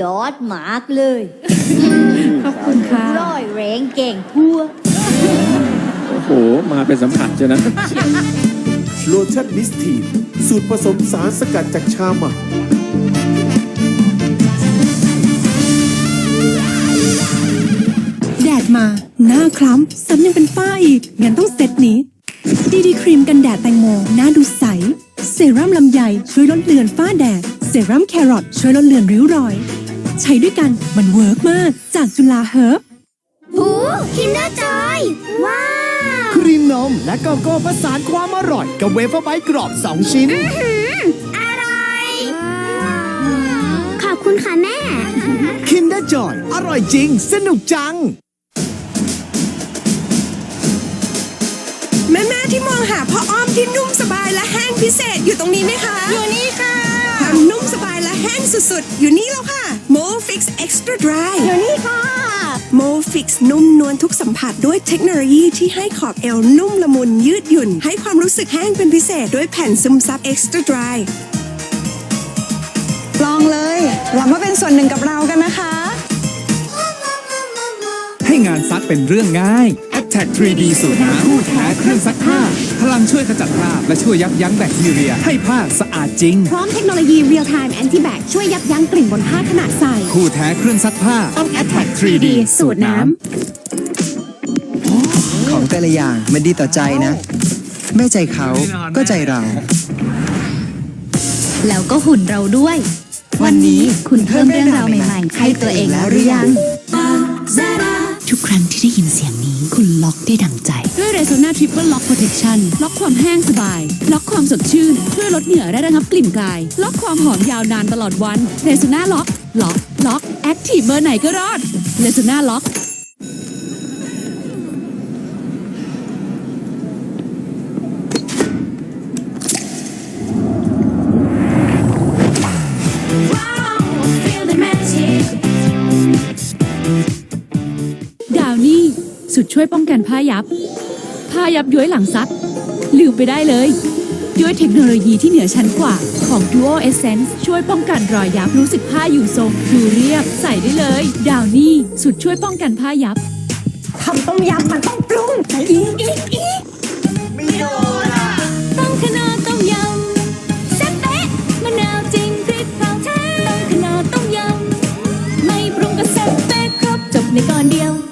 ยอดหมากเลยขอบคุณค่ะร้อยแรงเก่งทั่วโอ้โห มาเป็นสัมผัสเจ้านะโลชั่นมิสทีนสูตรผสมสารสกัดจากชาหมักแดดมา หน้าคล้ำซ้ำยังเป็นฝ้าอีก งั้นต้องเซตนี้ ดีดีครีมกันแดดแตงโม หน้าดูใส เซรั่มลำไยช่วยลดเลือนฝ้าแดด เซรั่มแครอทช่วยลดเลือนริ้วรอย ใช้ด้วยกันมันเวิร์กมากจากจุฬาเฮิร์บหูคินเดอร์จอย ว้าว ครีมนมและโกโก้ผสานความอร่อย กับเวเฟอร์ไบต์กรอบ 2 ชิ้น อร่อย ขอบคุณค่ะแม่ Kinder Joy อร่อยจริง สนุกจัง แม่แม่ๆที่มองหาพ่ออ้อมที่นุ่มสบายและแห้งพิเศษอยู่ตรงนี้ไหมคะ อยู่นี่ค่ะ ความนุ่มสบายและแห้งสุดๆ อยู่นี่แล้วค่ะ m o Fix Extra Dry อยู่นี่ค่ะ m o Fix นุ่มนวลทุกสัมผัสด้วยเทคโนโลยีที่ให้ขอบเอวนุ่มละมุนยืดหยุ่น ให้ความรู้สึกแห้งเป็นพิเศษด้วยแผ่นซึมซับ Extra Dry ลองเลยหวังว่าเป็นส่วนหนึ่งกับเรากันนะคะ ให้งานซักเป็นเรื่องง่าย Attack 3D สูตรน้ำผู้แท้เครื่องซักผ้า พลังช่วยขจัดคราบและช่วยยับยั้งแบคทีเรีย ให้ผ้าสะอาดจริง พร้อมเทคโนโลยี Real Time Anti Bac ช่วยยับยั้งกลิ่นบนผ้าขณะใส่คู่แท้เครื่องซักผ้า ต้อง Attack 3D สูตรน้ำของแต่ละอย่างมันดีต่อใจนะ แม่ใจเขาก็ใจเรา แล้วก็หุ่นเราด้วย วันนี้คุณเพิ่มเรื่องราวใหม่ๆให้ตัวเองแล้วหรือยังทุ กครั้งที่ได้ยินเสียงนี้คุณล็อกได้ดังใจ ด้วย Resona Triple Lock Protection ล็อกความแห้งสบาย ล็อกความสดชื่น เพื่อลดเหงื่อและระงับกลิ่นกาย ล็อกความหอมยาวนานตลอดวัน Resona Lock ล็อกล็อกแอคทีฟเบอร์ไหนก็รอด Resona Lock สุดช่วยป้องกันผ้ายับ ผ้ายับย้อยหลังซักลืมไปได้เลย ด้วยเทคโนโลยีที่เหนือชั้นกว่าของ Duo Essence ช่วยป้องกันรอยยับรู้สึกผ้าอยู่ทรงดูเรียบ ใส่ได้เลย ดาวนี่สุดช่วยป้องกันผ้ายับ ทำต้มยำมันต้องปรุงอีก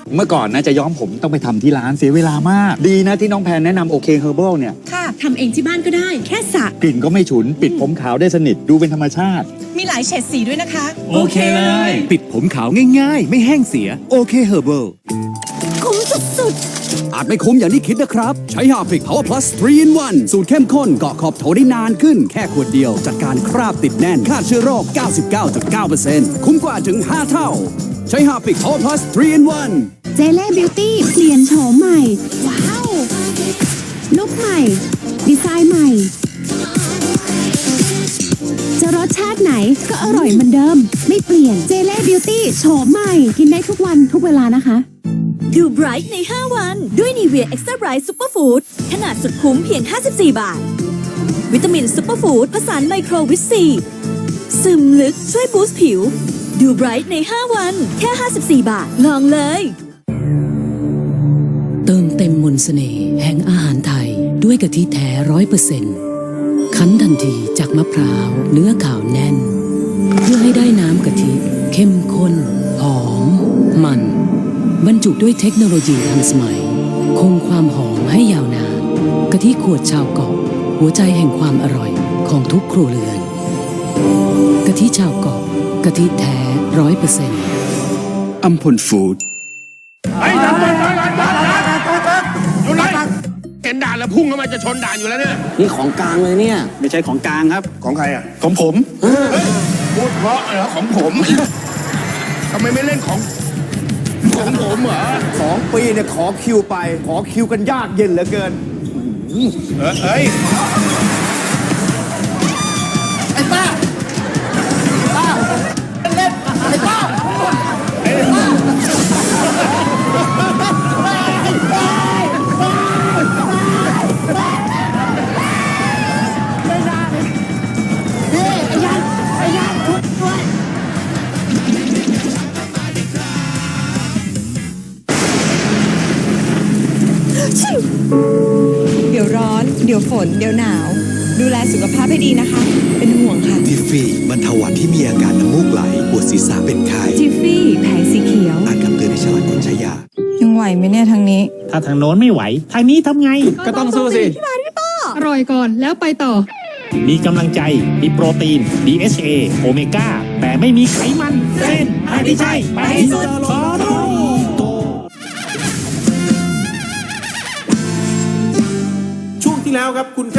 เดียวเมื่อก่อนนะจะย้อมผมต้องไปทำที่ร้านเสียเวลามาก ดีนะที่น้องแพนแนะนำโอเคเฮอร์เบิลเนี่ย ค่ะ ทำเองที่บ้านก็ได้ แค่สระกลิ่นก็ไม่ฉุน ปิดผมขาวได้สนิทดูเป็นธรรมชาติ มีหลายเฉดสีด้วยนะคะ โอเคเลย ปิดผมขาวง่ายๆ ไม่แห้งเสีย โอเคเฮอร์เบิลคุ้มสุดอาจไม่คุ้มอย่างที่คิดนะครับ ใช้ฮาฟิก Power Plus 3 in 1 สูตรเข้มข้นเกาะขอบโถได้นานขึ้น แค่ขวดเดียว จัดการคราบติดแน่นฆ่าเชื้อโรค 99.9%คุ้มกว่าถึง 5 เท่า ใช้ฮาฟิก Power Plus 3 in 1 เจเล่บิวตี้เปลี่ยนโฉมใหม่ ว้าวลุคใหม่ ดีไซน์ใหม่ จะรสชาติไหนก็อร่อยเหมือนเดิม ไม่เปลี่ยนเจเล่บิวตี้โฉมใหม่ กินได้ทุกวันทุกเวลานะคะ ดูไบรท์ใน 5 วัน ด้วยนีเวียเอ็กซ์ตร้าไบรท์ซูเปอร์ฟู้ดขนาดสุดคุ้มเพียง 54 บาท วิตามินซูเปอร์ฟู้ดผสานไมโครวิตซีซึมลึกช่วยบูสต์ผิว ดูไบรท์ใน 5 วัน แค่ 54 บาท ลองเลย เติมเต็มมนต์เสน่ห์แห่งอาหารไทย ด้วยกะทิแท้ร้อยเปอร์เซ็นต์คั้นทันทีจากมะพร้าว เนื้อขาวแน่น เพื่อให้ได้น้ำกะทิ เข้มข้น หอม มัน บรรจุด้วยเทคโนโลยีทันสมัย คงความหอมให้ยาวนานกะทิขวดชาวเกาะ หัวใจแห่งความอร่อยของทุกครัวเรือนกะทิชาวเกาะ กะทิแท้ร้อยเปอร์เซ็นต์อัมพลฟู้ดอยู่ไหนเห็นด่านแล้วพุ่งเข้ามาจะชนด่านอยู่แล้วเนี่ย นี่ของกลางเลยเนี่ย ไม่ใช่ของกลางครับ ของใครอะ ของผมพูดเพราะเหรอของผมทำไมไม่เล่นของของผมเหรอสองปีเนี่ยขอคิวไป ขอคิวกันยากเย็นเหลือเกินเออเอ้ยเเดี๋ยวร้อน เดี๋ยวฝน เดี๋ยวหนาว ดูแลสุขภาพให้ดีนะคะ เป็นห่วงค่ะ ทิฟฟี่บรรเทาหวัดที่มีอาการน้ำมูกไหล ปวดศีรษะเป็นไข้จิฟฟี่แผงสีเขียว อ่านคำเตือนในฉลากก่อนใช้ยา ยังไหวไหมเนี่ยทางนี้ ถ้าทางโน้นไม่ไหว ทางนี้ทำไง ก็ต้องสู้สิ อร่อยก่อนแล้วไปต่อ มีกำลังใจ มีโปรตีน DHA โอเมก้า แต่ไม่มีไขมัน เส้นทางที่ใช่ ไปให้สุดขอโทษ ที่แล้วครับคุณแค